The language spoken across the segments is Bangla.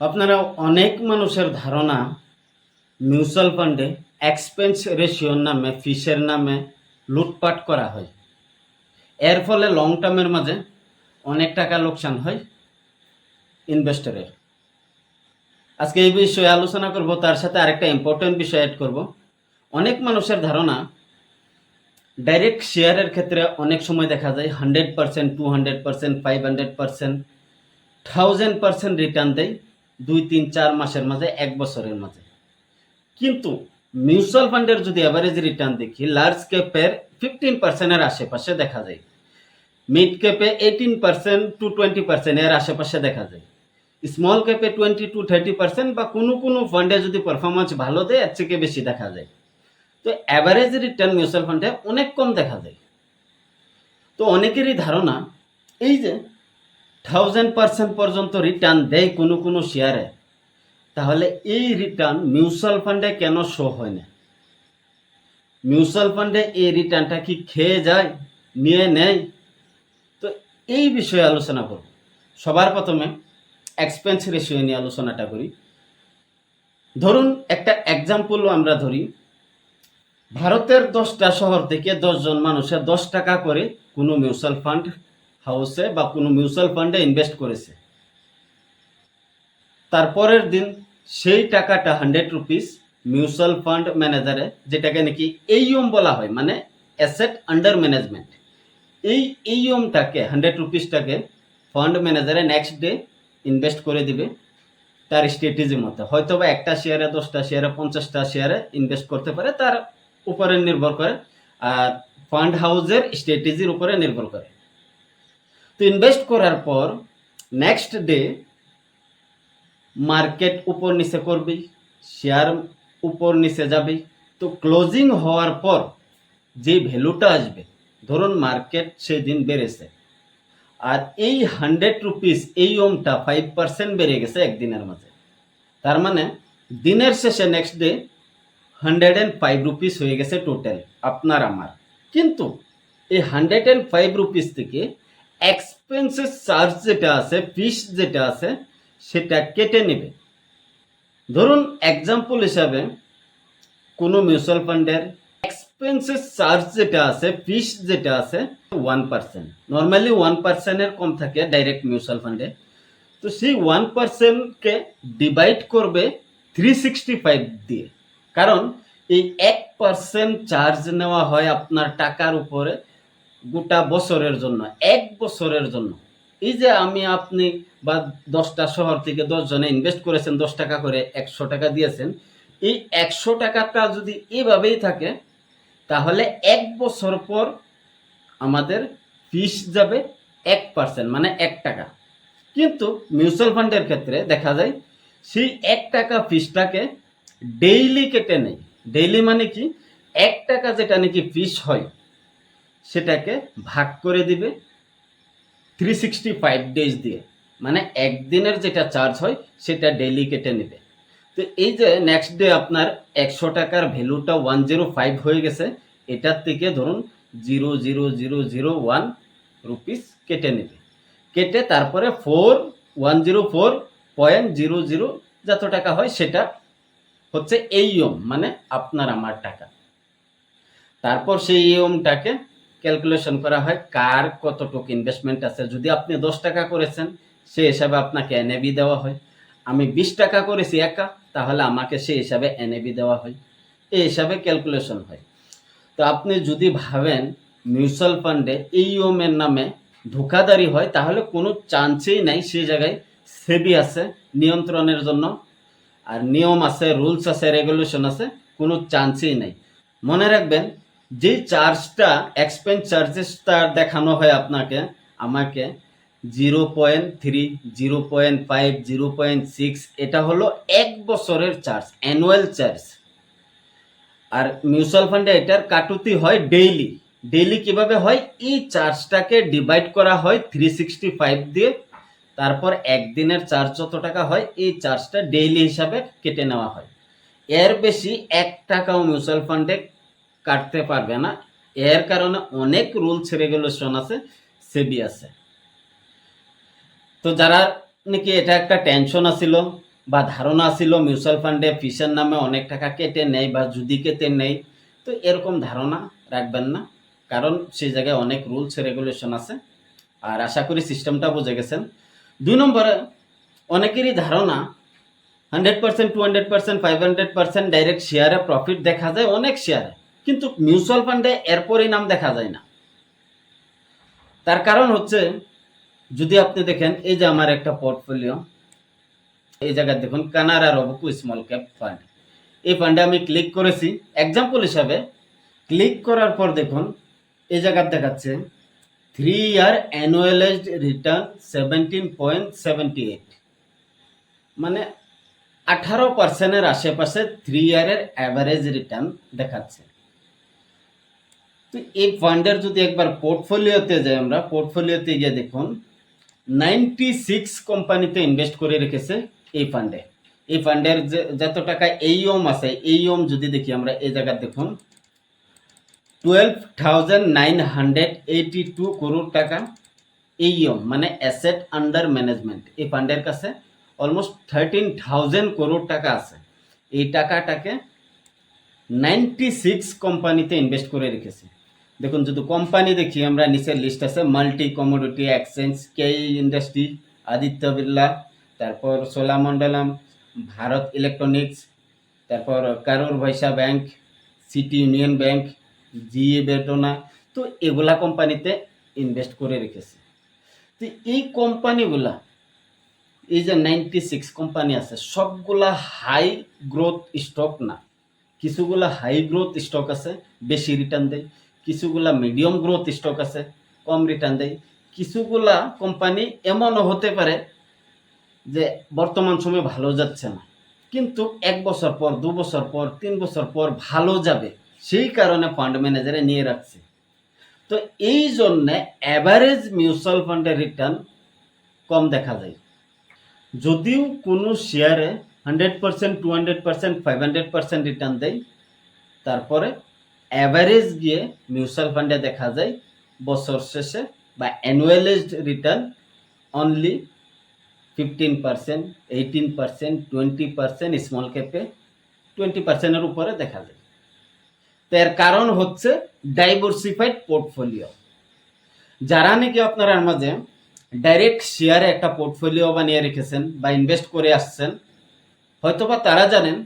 আপনারা অনেক মানুষের ধারণা মিউচুয়াল ফান্ডে এক্সপেন্স রেশিওর নামে ফিসের নামে লুটপাট করা হয়। এর ফলে লং টার্মের মাঝে অনেক টাকা লোকসান হয় ইনভেস্টরের আজকে এই বিষয়ে আলোচনা করব, তার সাথে আরেকটা ইম্পর্টেন্ট বিষয় অ্যাড করব। অনেক মানুষের ধারণা ডাইরেক্ট শেয়ারের ক্ষেত্রে অনেক সময় দেখা যায় hundred percent to hundred percent five hundred percent thousand percent return দেয়। দুই, তিন, চার মাসের মাঝে, এক বছরের মাঝে। কিন্তু মিউচুয়াল ফান্ডের যদি অ্যাভারেজ রিটার্ন দেখি লার্জ ক্যাপের ফিফটিন পার্সেন্টের আশেপাশে দেখা যায়। Mid ক্যাপে eighteen percent to twenty percent এর আশেপাশে দেখা যায়। স্মল ক্যাপে টোয়েন্টি টু থার্টি পার্সেন্ট বা কোনো কোনো ফান্ডে যদি পারফরমেন্স ভালো দেয়, এর থেকে বেশি দেখা যায়। তো অ্যাভারেজ রিটার্ন মিউচুয়াল ফান্ডে অনেক কম দেখা যায়। তো অনেকেরই ধারণা, এই যে থাউজেন্ড পার্সেন্ট পর্যন্ত রিটার্ন দেয় কোনো কোনো শেয়ারে তাহলে এই রিটার্ন মিউচুয়াল ফান্ডে কেন শো হয় না? মিউচুয়াল ফান্ডে এই রিটার্নটা কি খেয়ে যায়, নিয়ে নেয়? তো এই বিষয়ে আলোচনা করব। সবার প্রথমে এক্সপেন্স রেশিও নিয়ে আলোচনাটা করি। ধরুন একটা এক্সাম্পল আমরা ধরি। ভারতের দশটা শহর থেকে দশজন মানুষের দশ টাকা করে কোনো মিউচুয়াল ফান্ড হাউসে বা কোনো মিউচুয়াল ফান্ডে ইনভেস্ট করেছে। তারপরের দিন সেই টাকাটা হান্ড্রেড রুপিস মিউচুয়াল ফান্ড ম্যানেজারে, যেটাকে নাকি এইম বলা হয় মানে অ্যাসেট আন্ডার ম্যানেজমেন্ট, এই এইমটাকে হান্ড্রেড রুপিসটাকে ফান্ড ম্যানেজারে নেক্সট ডে ইনভেস্ট করে দিবে তার স্ট্র্যাটেজি মতো হয়তো বা একটা শেয়ারে দশটা শেয়ারে পঞ্চাশটা শেয়ারে ইনভেস্ট করতে পারে, তার উপরে নির্ভর করে, আর ফান্ড হাউসের স্ট্র্যাটেজির উপরে নির্ভর করে। তো ইনভেস্ট করার পর নেক্সট ডে মার্কেট উপর নিচে করবে শেয়ার উপর নিচে যাবে। তো ক্লোজিং হওয়ার পর যে ভ্যালুটা আসবে, ধরুন মার্কেট সেদিন বেড়েছে, আর এই হান্ড্রেড রুপিস এই ওমটা ফাইভ পার্সেন্ট বেড়ে গেছে একদিনের মাঝে। তার মানে দিনের শেষে next day hundred and five rupees হয়ে গেছে টোটাল আপনার, আমার। কিন্তু এই হান্ড্রেড অ্যান্ড ফাইভ রুপিস থেকে এক্সপেন্সেস চার্জ যেটা আছে ফিস যেটা আছে, সেটা কেটে নেবে। ধরুন এক্সাম্পল হিসাবে কোনো মিউচুয়াল ফান্ডের এক্সপেন্সেস চার্জ যেটা আছে ফিস যেটা আছে ওয়ান পার্সেন্ট নর্মালি ওয়ান পার্সেন্টের কম থাকে ডাইরেক্ট মিউচুয়াল ফান্ডে তো সেই ওয়ান পার্সেন্টকে ডিভাইড করবে থ্রি সিক্সটি ফাইভ দিয়ে। কারণ এই এক পার্সেন্ট চার্জ নেওয়া হয় আপনার টাকার উপরে গোটা বছরের জন্য, এক বছরের জন্য। এই যে আমি আপনি বা দশটা শহর থেকে দশ জনে ইনভেস্ট করেছেন, দশ টাকা করে একশো টাকা দিয়েছেন, এই একশো টাকাটা যদি এভাবেই থাকে, তাহলে এক বছর পর আমাদের ফিস যাবে এক পার্সেন্ট মানে এক টাকা। কিন্তু মিউচুয়াল ফান্ডের ক্ষেত্রে দেখা যায়, সেই এক টাকা ফিসটাকে ডেইলি কেটে নেয়। ডেইলি মানে কি? এক টাকা যেটা নাকি ফিস হয় সেটাকে ভাগ করে দিবে থ্রি সিক্সটি ফাইভ ডেজ দিয়ে। মানে একদিনের যেটা চার্জ হয়, সেটা ডেইলি কেটে নেবে। তো এই যে নেক্সট ডে আপনার একশো টাকার ভ্যালুটা ওয়ান জিরো ফাইভ হয়ে গেছে, এটার থেকে ধরুন zero zero zero zero one rupees কেটে নেবে। কেটে তারপরে four one zero four point zero zero যত টাকা হয়, সেটা হচ্ছে এই ওম মানে আপনার আমার টাকা। তারপর সেই ইয়মটাকে ক্যালকুলেশন করা হয় কার কতটুকু ইনভেস্টমেন্ট আছে। যদি আপনি দশ টাকা করেছেন, সে হিসাবে আপনাকে এনএবি দেওয়া হয়। আমি বিশ টাকা করেছি একা, তাহলে আমাকে সেই হিসাবে এনএবি দেওয়া হয়। এই হিসাবে ক্যালকুলেশন হয়। তো আপনি যদি ভাবেন মিউচুয়াল ফান্ডে এই ওমের নামে ধোকাদারি হয়, তাহলে কোনো চান্সেই নাই সেই জায়গায় সেবি আছে নিয়ন্ত্রণের জন্য। আর নিয়ম আছে রুলস আছে রেগুলেশন আছে, কোনো চান্সই নাই। মনে রাখবেন যে চার্জটা এক্সপেন্স চার্জেসটা দেখানো হয় আপনাকে, আমাকে zero point three zero point five zero point six এটা হলো এক বছরের চার্জ অ্যানুয়াল চার্জ আর মিউচুয়াল ফান্ডে এটার কাটুতি হয় ডেইলি ডেইলি কীভাবে হয়? এই চার্জটাকে ডিভাইড করা হয় থ্রি সিক্সটি ফাইভ দিয়ে, তারপর একদিনের চার্জ যত টাকা হয়, এই চার্জটা ডেইলি হিসাবে কেটে নেওয়া হয়। এর বেশি এক টাকাও মিউচুয়াল ফান্ডে কাটতে পারবে না। এর কারণে অনেক রুলস রেগুলেশন আছে, সেবি আছে। তো যারা নাকি এটা একটা টেনশন আছিল বা ধারণা ছিল মিউচুয়াল ফান্ডে ফিসের নামে অনেক টাকা কেটে নেয় বা যদি কেটে নেয়, তো এরকম ধারণা রাখবেন না। কারণ সেই জায়গায় অনেক রুলস রেগুলেশন আছে। আর আশা করি সিস্টেমটা বুঝে গেছেন। দুই নম্বরে, অনেকেরই ধারণা hundred percent, to hundred percent, five hundred percent direct শেয়ারে প্রফিট দেখা যায়, অনেক শেয়ারে। কিন্তু মিউচুয়াল ফান্ডে এর পরিণাম দেখা যায় না। তার কারণ হচ্ছে, যদি আপনি দেখেন, এই যে আমার একটা পোর্টফোলিও এই জায়গায় দেখুন Canara Robeco small cap fund এই ফান্ডে আমি ক্লিক করেছি। এক্সাম্পল হিসাবে ক্লিক করার পর দেখুন, এই জায়গায় দেখাচ্ছে three year annualised return seventeen point seventy eight মানে আঠারো পার্সেন্টের আশেপাশে থ্রি ইয়ারের অ্যাভারেজ রিটার্ন দেখাচ্ছে। তো এই ফান্ডের যদি একবার পোর্টফোলিওতে যাই আমরা পোর্টফোলিওতে গিয়ে দেখুন নাইনটি সিক্স কোম্পানিতে ইনভেস্ট করে রেখেছে এই ফান্ডে এই ফান্ডের যে, যত টাকা এইওম আছে এইওম যদি দেখি আমরা, এই জায়গায় দেখুন twelve thousand nine hundred eighty two crore টাকা এইওম মানে অ্যাসেট আন্ডার ম্যানেজমেন্ট এই ফান্ডের কাছে অলমোস্ট থার্টিন থাউজেন্ড করোড় টাকা আছে। এই টাকাটাকে নাইনটি সিক্স কোম্পানিতে ইনভেস্ট করে রেখেছে। দেখুন, যদি কোম্পানি দেখি, আমরা নিচের লিস্ট আছে মাল্টি কমোডিটি এক্সচেঞ্জ কে ইন্ডাস্ট্রি আদিত্য বিড়লা, তারপর সোলামন্ডলম ভারত ইলেকট্রনিক্স তারপর Karur Vysya Bank City Union Bank GA বেটনা তো এগুলা কোম্পানিতে ইনভেস্ট করে রেখেছে। তো এই কোম্পানিগুলা এই যে নাইনটি সিক্স কোম্পানি আছে, সবগুলা হাই গ্রোথ স্টক না। কিছুগুলা হাই গ্রোথ স্টক আছে, বেশি রিটার্ন দেয়। কিছুগুলা মিডিয়াম গ্রোথ স্টক আছে, কম রিটার্ন দেয়। কিছুগুলা কোম্পানি এমনও হতে পারে যে বর্তমান সময়ে ভালো যাচ্ছে না। কিন্তু এক বছর পর, দু বছর পর, তিন বছর পর ভালো যাবে, সেই কারণে ফান্ড ম্যানেজারে নিয়ে রাখছে। তো এই জন্যে অ্যাভারেজ মিউচুয়াল ফান্ডের রিটার্ন কম দেখা যায়। যদিও কোনো শেয়ারে hundred percent to hundred percent five hundred percent return দেয়, তারপরে অ্যাভারেজ গিয়ে মিউচুয়াল ফান্ডে দেখা যায়, বছর শেষে বা annualised return only fifteen percent eighteen percent twenty percent small ক্যাপে twenty পার্সেন্টের উপরে দেখা যায়। তো এর কারণ হচ্ছে ডাইভার্সিফাইড পোর্টফোলিও যারা নাকি আপনার মাঝে ডাইরেক্ট শেয়ারে একটা পোর্টফোলিও বানিয়ে রেখেছেন বা ইনভেস্ট করে আসছেন, হয়তোবা তারা জানেন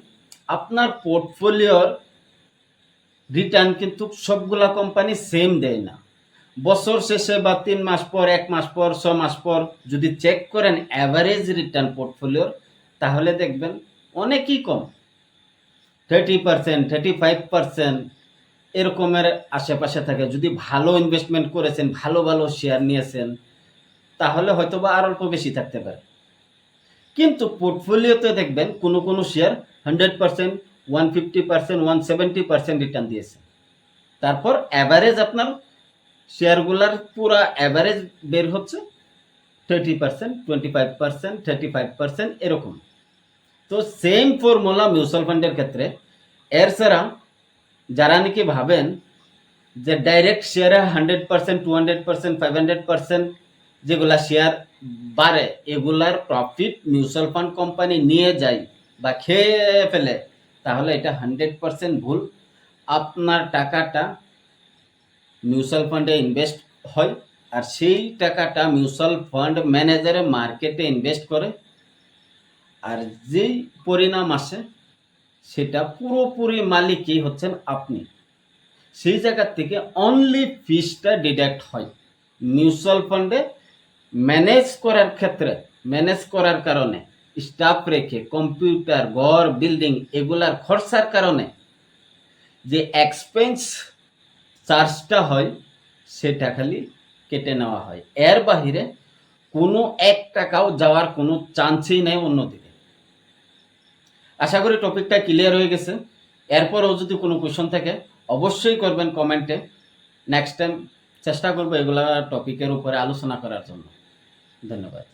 আপনার পোর্টফোলিওর রিটার্ন কিন্তু সবগুলা কোম্পানি সেম দেয় না। বছর শেষে বা তিন মাস পর, এক মাস পর, ছ মাস পর যদি চেক করেন অ্যাভারেজ রিটার্ন পোর্টফোলিওর তাহলে দেখবেন অনেকই কম। Thirty percent thirty five percent এরকমের আশেপাশে থাকে। যদি ভালো ইনভেস্টমেন্ট করেছেন, ভালো ভালো শেয়ার নিয়েছেন, তাহলে হয়তো বা আর অল্প বেশি থাকতে পারে। কিন্তু পোর্টফোলিওতে দেখবেন কোনো কোনো share hundred percent one fifty percent one seventy percent return দিয়েছে। তারপর অ্যাভারেজ আপনার শেয়ারগুলার পুরা অ্যাভারেজ বের হচ্ছে thirty percent twenty five percent thirty five percent এরকম। তো সেম ফর্মুলা মিউচুয়াল ফান্ডের ক্ষেত্রে, এর ছাড়া যারা নাকি ভাবেন যে ডাইরেক্ট শেয়ারে hundred percent to hundred percent five hundred percent যেগুলা শেয়ার বাড়ে, এগুলার প্রফিট মিউচুয়াল ফান্ড কোম্পানি নিয়ে যায় বা খেয়ে ফেলে তাহলে এটা হান্ড্রেড পার্সেন্ট ভুল। আপনার টাকাটা মিউচুয়াল ফান্ডে ইনভেস্ট হয় আর সেই টাকাটা মিউচুয়াল ফান্ড ম্যানেজারে মার্কেটে ইনভেস্ট করে। আর যেই পরিণাম আসে, সেটা পুরোপুরি মালিকই হচ্ছেন আপনি। সেই জায়গার থেকে অনলি ফিসটা ডিডাক্ট হয়। মিউচুয়াল ফান্ডে ম্যানেজ করার ক্ষেত্রে ম্যানেজ করার কারণে। স্টাফ রেখে কম্পিউটার ঘর বিল্ডিং এগুলার খরচার কারণে যে এক্সপেন্স চার্জটা হয়, সেটা খালি কেটে নেওয়া হয়। এর বাহিরে কোনো এক টাকাও যাওয়ার কোনো চান্সই নেই অন্যদিকে। আশা করি টপিকটা ক্লিয়ার হয়ে গেছে। এরপরেও যদি কোনো কোয়েশন থাকে, অবশ্যই করবেন কমেন্টে নেক্সট টাইম চেষ্টা করব এগুলা টপিকের উপরে আলোচনা করার জন্য। ধন্যবাদ।